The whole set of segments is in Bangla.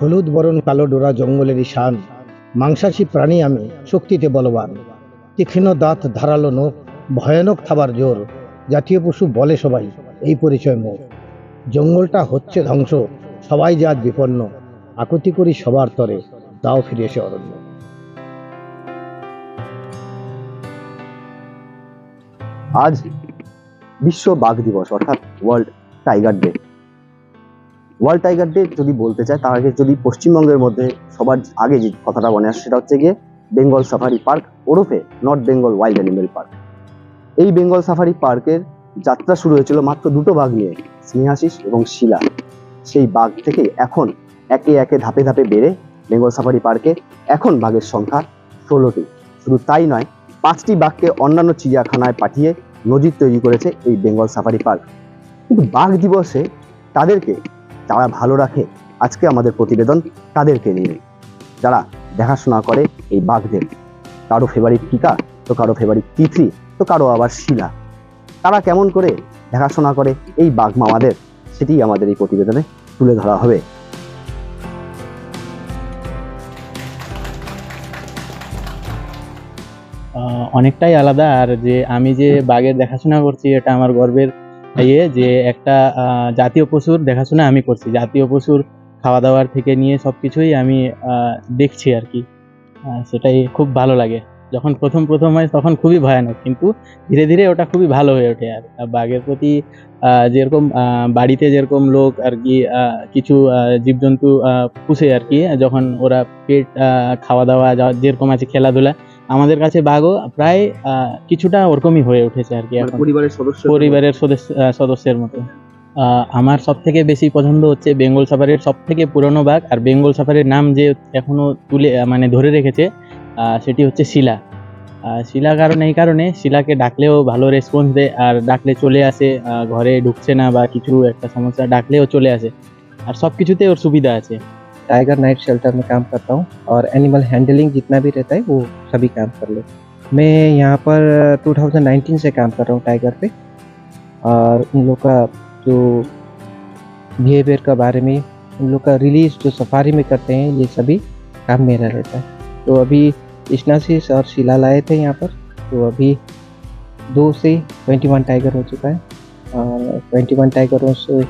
হলুদ বরণ, কালো ডোরা জঙ্গলেরই শান মাংসাশী প্রাণী আমি, শক্তিতে বলবান। তীক্ষ্ণ দাঁত, ধারালো নখ, ভয়ানক থাবার জোর। জাতীয় পশু বলে সবাই, এই পরিচয় মোর জঙ্গলটা হচ্ছে ধ্বংস, সবাই আজ বিপন্ন। আকুতি করি সবার তরে দাও ফিরে এসে অরণ্য। আজ বিশ্ব বাঘ দিবস, অর্থাৎ world tiger day world tiger day যদি বলতে চায়, তার আগে যদি পশ্চিমবঙ্গের মধ্যে সবার আগে যে কথাটা মনে আসে, সেটা হচ্ছে গিয়ে বেঙ্গল সাফারি পার্ক ওরফে north Bengal wild animal park. এই বেঙ্গল সাফারি পার্কের যাত্রা শুরু হয়েছিল মাত্র দুটো বাঘ নিয়ে স্নেহাশিস এবং শিলা। সেই বাঘ থেকে এখন একে একে ধাপে ধাপে বেড়ে বেঙ্গল সাফারি পার্কে এখন বাঘের সংখ্যা ষোলোটি। শুধু তাই নয়, পাঁচটি বাঘকে অন্যান্য চিড়িয়াখানায় পাঠিয়ে নজির তৈরি করেছে এই বেঙ্গল সাফারি পার্ক। কিন্তু বাঘ দিবসে তাদেরকে যারা ভালো রাখে আজকে আমাদের প্রতিবেদন তাদেরকে নিয়ে যারা দেখাশোনা করে এই বাঘদের, কারও ফেভারিট টিকা, তো কারও ফেভারিট তিথি, তো কারও আবার শিলা। তারা কেমন করে দেখাশোনা করে এই বাঘ মামাদের, সেটি আমাদের এই প্রতিবেদনে তুলে ধরা হবে। অনেকটাই আলাদা, আর যে আমি যে বাঘের দেখাশোনা করছি, এটা আমার গর্বের ইয়ে যে একটা জাতীয় পশুর দেখাশোনা আমি করছি। জাতীয় পশুর খাওয়া দাওয়ার থেকে নিয়ে সব কিছুই আমি দেখছি আর কি সেটাই খুব ভালো লাগে। যখন প্রথম প্রথম হয় তখন খুবই ভয়ানক। কিন্তু ধীরে ধীরে ওটা খুবই ভালো হয়ে ওঠে আর। বাঘের প্রতি যেরকম বাড়িতে যেরকম লোক আর কি কিছু জীবজন্তু পুষে আর কি যখন ওরা পেট খাওয়া দাওয়া যেরকম আছে খেলাধুলা আমাদের কাছে বাঘও প্রায় কিছুটা ওরকমই হয়ে উঠেছে আর কি মানে পরিবারের সদস্য? পরিবারের সদস্য সদস্যের মতো। আমার সব থেকে বেশি পছন্দ হচ্ছে বেঙ্গল সাফারির সব থেকে পুরনো বাঘ আর বেঙ্গল সাফারির নাম যে এখনও তুলে মানে ধরে রেখেছে সেটি হচ্ছে শিলা। শিলা কারণ এই কারণে শিলাকে ডাকলেও ভালো রেসপন্স দেয় আর ডাকলে চলে আসে ঘরে ঢুকছে না বা কিছু একটা সমস্যা ডাকলেও চলে আসে। আর সব কিছুতে ওর সুবিধা আছে। टाइगर नाइट शेल्टर में काम करता हूँ और एनिमल हैंडलिंग जितना भी रहता है, वो सभी काम कर ले मैं यहाँ पर 2019 से काम कर रहा हूँ टाइगर पे और उन लोग का जो बिहेवियर का बारे में, उन लोग का रिलीज़ जो सफारी में करते हैं, ये सभी काम मेरा रहता है। तो अभी इश्नासिस और शिला लाए थे यहाँ पर तो अभी दो से 21 टाइगर हो चुका है और 21 टाइगरों से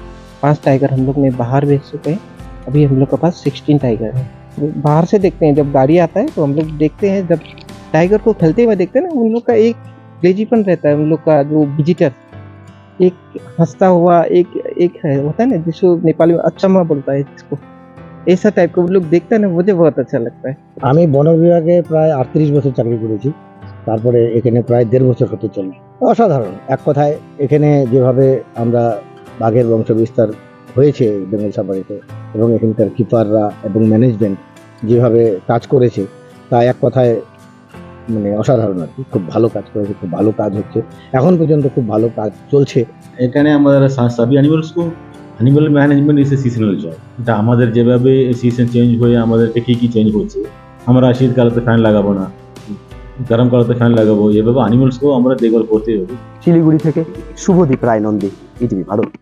पाँच टाइगर हम लोग ने बाहर भेज चुके हैं। अभी हम लोग के पास सिक्सटीन टाइगर है तो बाहर से देखते हैं जब गाड़ी आता है तो हम लोग देखते हैं जब टाइगर को खेलते हुए देखते हैं ना उन लोग का एक क्रेजीपन रहता है उन लोग का जो विजिटर एक हंसता हुआ एक एक है होता है ना जिसको नेपाली में अच्छा माँ बोलता है जिसको ऐसा टाइप का वो लोग देखते हैं ना मुझे बहुत अच्छा लगता है আমি বন বিভাগে প্রায় আটত্রিশ বছর চাকরি করেছি তারপরে এখানে প্রায় দেড় বছর হতে চলে অসাধারণ এক কথায় এখানে যেভাবে আমরা বাঘের বংশ বিস্তার হয়েছে বেঙ্গল সাফারিতে এবং এখানকার কিপাররা এবং ম্যানেজমেন্ট যেভাবে কাজ করেছে তা এক কথায় মানে অসাধারণ আর কি। খুব ভালো কাজ করেছে খুব ভালো কাজ হচ্ছে। এখন পর্যন্ত খুব ভালো কাজ চলছে। এখানে আমাদের সা- সবই animals co animal management a seasonal job এটা আমাদের যেভাবে সিজন চেঞ্জ হয়ে আমাদেরকে কী কী চেঞ্জ হচ্ছে আমরা শীতকালেতে ফ্যান লাগাবো না গরমকালেতে ফ্যান লাগাবো এভাবে অ্যানিমালসকেও আমরা দেখভাল করতেই হবে। শিলিগুড়ি থেকে শুভদীপ রায় নন্দী ইটিভি ভারত।